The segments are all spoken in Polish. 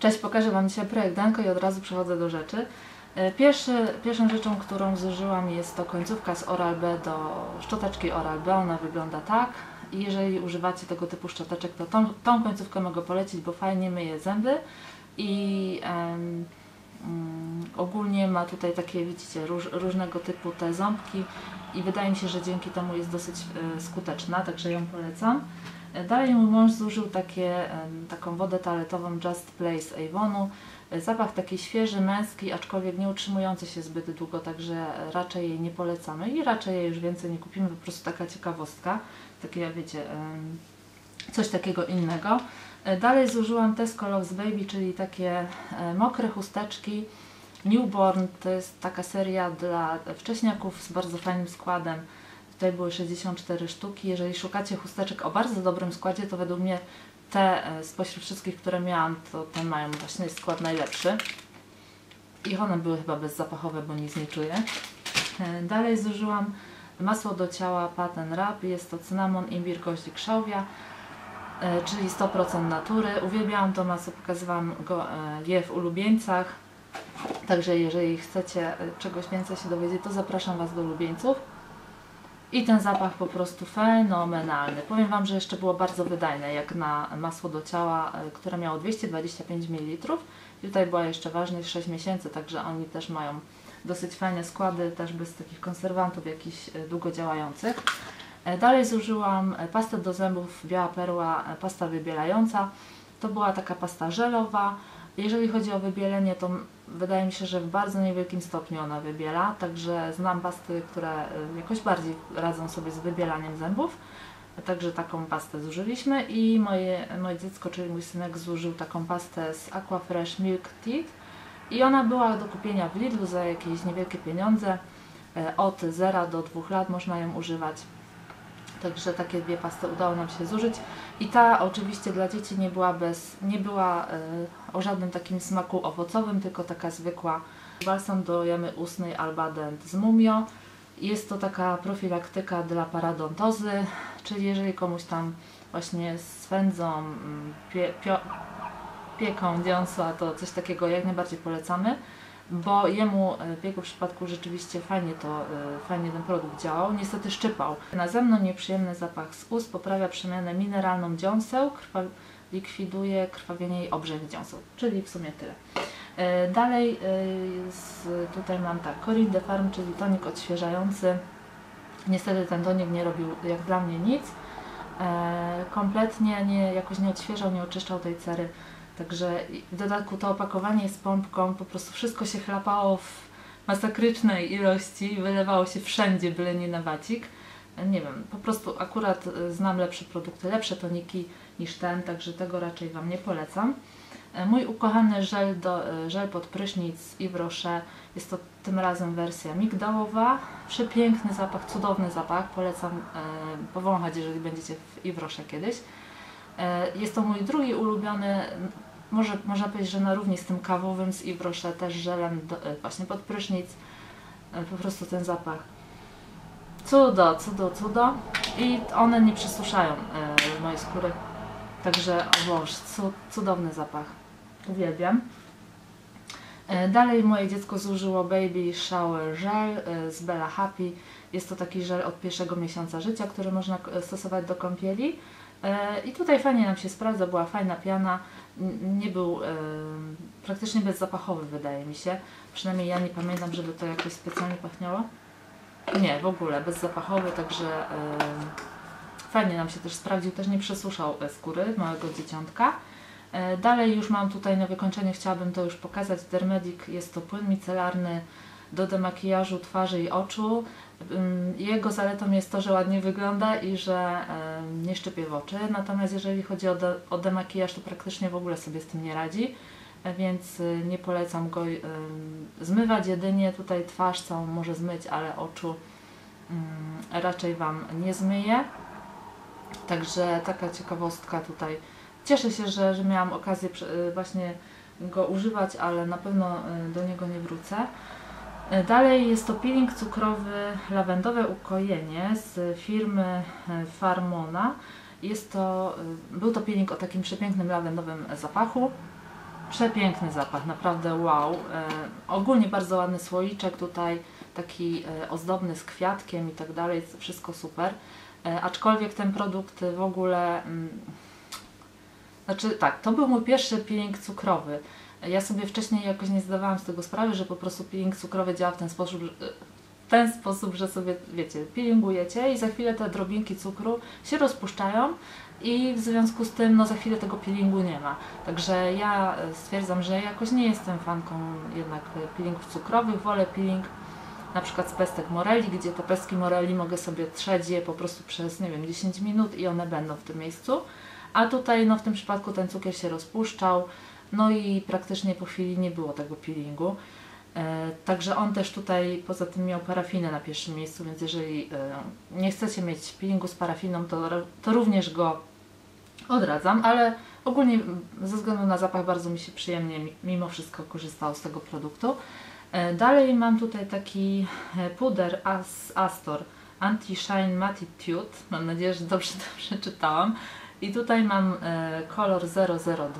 Cześć, pokażę Wam dzisiaj projekt Danko i od razu przechodzę do rzeczy. E, Pierwszy, pierwszą rzeczą, którą zużyłam jest to końcówka z Oral-B do szczoteczki Oral-B. Ona wygląda tak. Jeżeli używacie tego typu szczoteczek, to tą, tą końcówkę mogę polecić, bo fajnie myje zęby i mm, ogólnie ma tutaj takie, widzicie, róż, różnego typu te ząbki i wydaje mi się, że dzięki temu jest dosyć e, skuteczna, także ją polecam. E, Dalej mój mąż zużył takie, taką wodę toaletową Just Place Avonu. E, Zapach taki świeży, męski, aczkolwiek nie utrzymujący się zbyt długo, także raczej jej nie polecamy i raczej jej już więcej nie kupimy, po prostu taka ciekawostka, takie jak wiecie, coś takiego innego. E, Dalej zużyłam Tesco Loves Baby, czyli takie mokre chusteczki. Newborn to jest taka seria dla wcześniaków z bardzo fajnym składem. Tutaj były 64 sztuki. Jeżeli szukacie chusteczek o bardzo dobrym składzie, to według mnie te e, spośród wszystkich, które miałam, to te mają właśnie skład najlepszy. I one były chyba bezzapachowe, bo nic nie czuję. E, Dalej zużyłam masło do ciała Patent Rub. Jest to cynamon, imbir, goździk, szałwia, e, czyli 100% natury. Uwielbiałam to masło, pokazywałam go, je w ulubieńcach. Także jeżeli chcecie czegoś więcej się dowiedzieć, to zapraszam Was do ulubieńców. I ten zapach po prostu fenomenalny. Powiem Wam, że jeszcze było bardzo wydajne, jak na masło do ciała, e, które miało 225 ml. Tutaj była jeszcze ważność 6 miesięcy, także oni też mają dosyć fajne składy, też bez takich konserwantów jakichś e, długo działających. E, Dalej zużyłam pastę do zębów Biała Perła, pasta wybielająca. To była taka pasta żelowa. Jeżeli chodzi o wybielenie, to wydaje mi się, że w bardzo niewielkim stopniu ona wybiela, także znam pasty, które y, jakoś bardziej radzą sobie z wybielaniem zębów. Także taką pastę zużyliśmy i moje, moje dziecko, czyli mój synek zużył taką pastę z Aquafresh Milk Teeth i ona była do kupienia w Lidlu za jakieś niewielkie pieniądze. E, Od 0 do 2 lat można ją używać. Także takie dwie pasty udało nam się zużyć. I ta oczywiście dla dzieci nie była bez, nie była e, o żadnym takim smaku owocowym, tylko taka zwykła balsam do jamy ustnej Albadent z Mumio. Jest to taka profilaktyka dla paradontozy, czyli jeżeli komuś tam właśnie swędzą, mm, pie, pio, pieką dziąsła, to coś takiego jak najbardziej polecamy, bo jemu e, w jego przypadku rzeczywiście fajnie to, e, fajnie ten produkt działał, niestety szczypał. Na zewnątrz nieprzyjemny zapach z ust poprawia przemianę mineralną dziąseł, krwa, likwiduje krwawienie i obrzęk dziąseł, czyli w sumie tyle. E, Dalej z, tutaj mam tak, Corin de Farm, czyli tonik odświeżający. Niestety ten tonik nie robił jak dla mnie nic. Kompletnie nie, jakoś nie odświeżał, nie oczyszczał tej cery. Także i w dodatku to opakowanie jest pompką, po prostu wszystko się chlapało w masakrycznej ilości, wylewało się wszędzie, byle nie na wacik. Nie wiem, po prostu akurat e, znam lepsze produkty, lepsze toniki niż ten, także tego raczej Wam nie polecam. E, Mój ukochany żel, do, e, żel pod prysznic Yves Rocher jest to tym razem wersja migdałowa. Przepiękny zapach, cudowny zapach. Polecam e, powąchać, jeżeli będziecie w Yves Rocher kiedyś. E, jest to mój drugi ulubiony, może można powiedzieć, że na równi z tym kawowym z Rocher, też żelem do, e, właśnie pod prysznic. E, po prostu ten zapach. Cudo, cudo, cudo. I one nie przesuszają e, mojej skóry. Także, o cudowny zapach. Uwielbiam. E, Dalej moje dziecko zużyło Baby Shower Gel z Bella Happy. Jest to taki żel od pierwszego miesiąca życia, który można stosować do kąpieli. E, I tutaj fajnie nam się sprawdza, była fajna piana. Nie był e, praktycznie bezzapachowy, wydaje mi się. Przynajmniej ja nie pamiętam, żeby to jakoś specjalnie pachniało. Nie, w ogóle bezzapachowy, także e, fajnie nam się też sprawdził. Też nie przesuszał skóry małego dzieciątka. Dalej już mam tutaj na wykończenie, chciałabym to już pokazać. Dermedic jest to płyn micelarny do demakijażu twarzy i oczu. Jego zaletą jest to, że ładnie wygląda i że nie szczypie w oczy. Natomiast jeżeli chodzi o, de, o demakijaż, to praktycznie w ogóle sobie z tym nie radzi. E, Więc y, nie polecam go zmywać. Jedynie tutaj twarz całą może zmyć, ale oczu raczej Wam nie zmyje. Także taka ciekawostka tutaj. Cieszę się, że, że miałam okazję y, właśnie go używać, ale na pewno y, do niego nie wrócę. Y, Dalej jest to peeling cukrowy lawendowe ukojenie z firmy y, Farmona. Jest to, y, był to peeling o takim przepięknym lawendowym zapachu. Przepiękny zapach, naprawdę wow. E, ogólnie bardzo ładny słoiczek tutaj, taki e, ozdobny z kwiatkiem i tak dalej, wszystko super. E, aczkolwiek ten produkt w ogóle... Mm, znaczy tak, to był mój pierwszy peeling cukrowy. Ja sobie wcześniej jakoś nie zdawałam z tego sprawy, że po prostu peeling cukrowy działa w ten sposób, że, w ten sposób, że sobie, wiecie, peelingujecie i za chwilę te drobinki cukru się rozpuszczają i w związku z tym no za chwilę tego peelingu nie ma. Także ja stwierdzam, że jakoś nie jestem fanką jednak peelingów cukrowych, wolę peeling na przykład z pestek moreli, gdzie te pestki moreli mogę sobie trzeć je po prostu przez, nie wiem, 10 minut i one będą w tym miejscu. A tutaj, no w tym przypadku ten cukier się rozpuszczał, no i praktycznie po chwili nie było tego peelingu. E, także on też tutaj poza tym miał parafinę na pierwszym miejscu, więc jeżeli e, nie chcecie mieć peelingu z parafiną, to, to również go odradzam, ale ogólnie ze względu na zapach bardzo mi się przyjemnie mimo wszystko korzystało z tego produktu. E, dalej mam tutaj taki puder As Astor Anti-Shine Mattitude. Mam nadzieję, że dobrze to przeczytałam. I tutaj mam kolor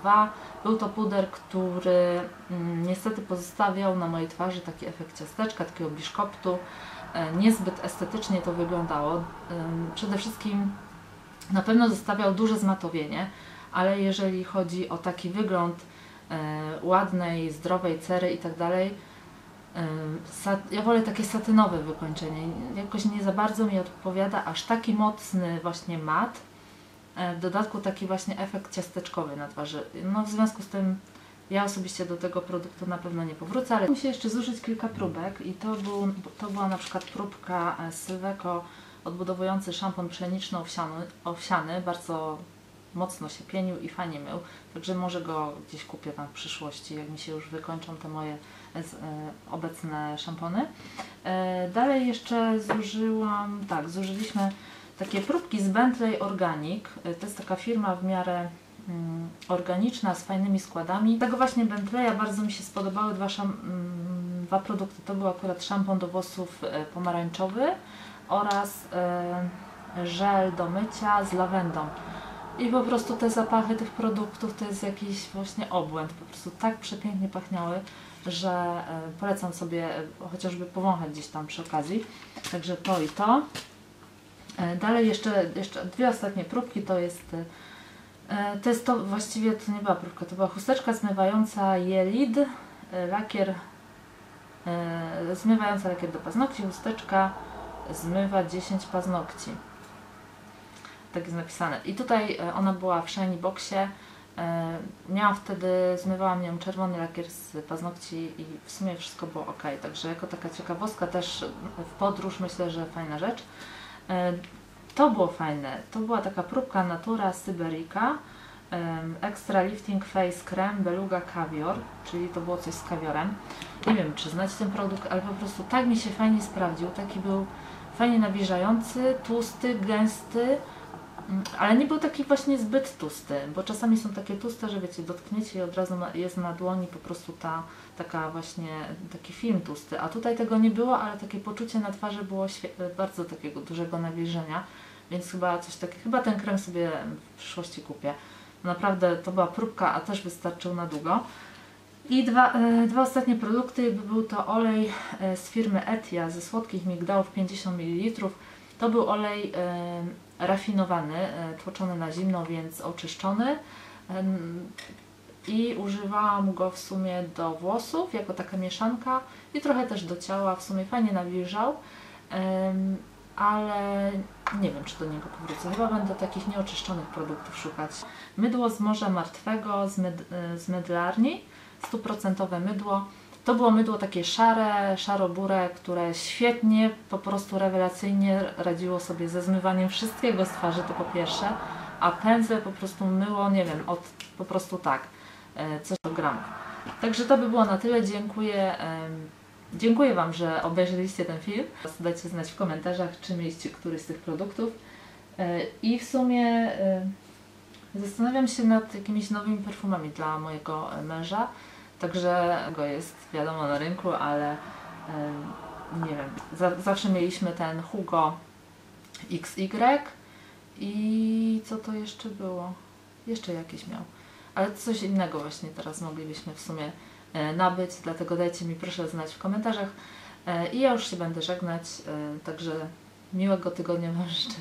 002. Był to puder, który mm, niestety pozostawiał na mojej twarzy taki efekt ciasteczka, takiego biszkoptu. Niezbyt estetycznie to wyglądało. Przede wszystkim na pewno zostawiał duże zmatowienie, ale jeżeli chodzi o taki wygląd e, ładnej, zdrowej cery i tak dalej, e, ja wolę takie satynowe wykończenie. Jakoś nie za bardzo mi odpowiada aż taki mocny właśnie mat. E, w dodatku taki właśnie efekt ciasteczkowy na twarzy. No w związku z tym ja osobiście do tego produktu na pewno nie powrócę, ale muszę jeszcze zużyć kilka próbek i to, był, to była na przykład próbka Sylweco odbudowujący szampon pszeniczno-owsiany, owsiany, bardzo mocno się pienił i fajnie mył, także może go gdzieś kupię tam w przyszłości, jak mi się już wykończą te moje e, obecne szampony. E, dalej jeszcze zużyłam, tak, zużyliśmy takie próbki z Bentley Organic, e, to jest taka firma w miarę mm, organiczna, z fajnymi składami. Tego właśnie Bentleya bardzo mi się spodobały dwa, szam, mm, dwa produkty. To był akurat szampon do włosów pomarańczowy, oraz y, żel do mycia z lawendą. I po prostu te zapachy tych produktów to jest jakiś właśnie obłęd. Po prostu tak przepięknie pachniały, że polecam sobie chociażby powąchać gdzieś tam przy okazji. Także to i to. Y, dalej jeszcze, jeszcze dwie ostatnie próbki to jest to jest to, właściwie to nie była próbka, to była chusteczka zmywająca Jelid, lakier, zmywająca lakier do paznokci, chusteczka zmywa 10 paznokci. Tak jest napisane. I tutaj e, ona była w Shiny Boxie. E, miałam wtedy, zmywałam nią czerwony lakier z paznokci i w sumie wszystko było ok. Także jako taka ciekawostka też w podróż myślę, że fajna rzecz. E, to było fajne. To była taka próbka Natura Syberica Extra Lifting Face Cream Beluga Cavior, czyli to było coś z kawiorem. Nie wiem, czy znacie ten produkt, ale po prostu tak mi się fajnie sprawdził. Taki był fajnie nawilżający, tłusty, gęsty, ale nie był taki właśnie zbyt tłusty, bo czasami są takie tłuste, że wiecie, dotkniecie i od razu jest na dłoni po prostu ta taka właśnie, taki film tłusty, a tutaj tego nie było, ale takie poczucie na twarzy było bardzo takiego dużego nawilżenia, więc chyba coś takiego, chyba ten krem sobie w przyszłości kupię. Naprawdę to była próbka, a też wystarczył na długo. I dwa, e, dwa ostatnie produkty, był to olej e, z firmy Etia ze słodkich migdałów 50 ml. To był olej e, rafinowany, tłoczony na zimno, więc oczyszczony. I używałam go w sumie do włosów, jako taka mieszanka i trochę też do ciała, w sumie fajnie nawilżał. Ale nie wiem, czy do niego powrócę. Chyba będę takich nieoczyszczonych produktów szukać. Mydło z Morza Martwego z, myd z mydlarni stuprocentowe mydło. To było mydło takie szare, szaro-burę, które świetnie, po prostu rewelacyjnie radziło sobie ze zmywaniem wszystkiego z twarzy, to po pierwsze, a pędzle po prostu myło, nie wiem, od po prostu tak, e, coś do gramów. Także to by było na tyle. Dziękuję. Dziękuję Wam, że obejrzeliście ten film. Dajcie znać w komentarzach, czy mieliście któryś z tych produktów. E, I w sumie e, zastanawiam się nad jakimiś nowymi perfumami dla mojego męża. Także go jest wiadomo na rynku, ale nie wiem, za, zawsze mieliśmy ten Hugo XY i co to jeszcze było? Jeszcze jakieś miał. ale coś innego właśnie teraz moglibyśmy w sumie e, nabyć, dlatego dajcie mi proszę znać w komentarzach. E, I ja już się będę żegnać, e, także miłego tygodnia Wam życzę.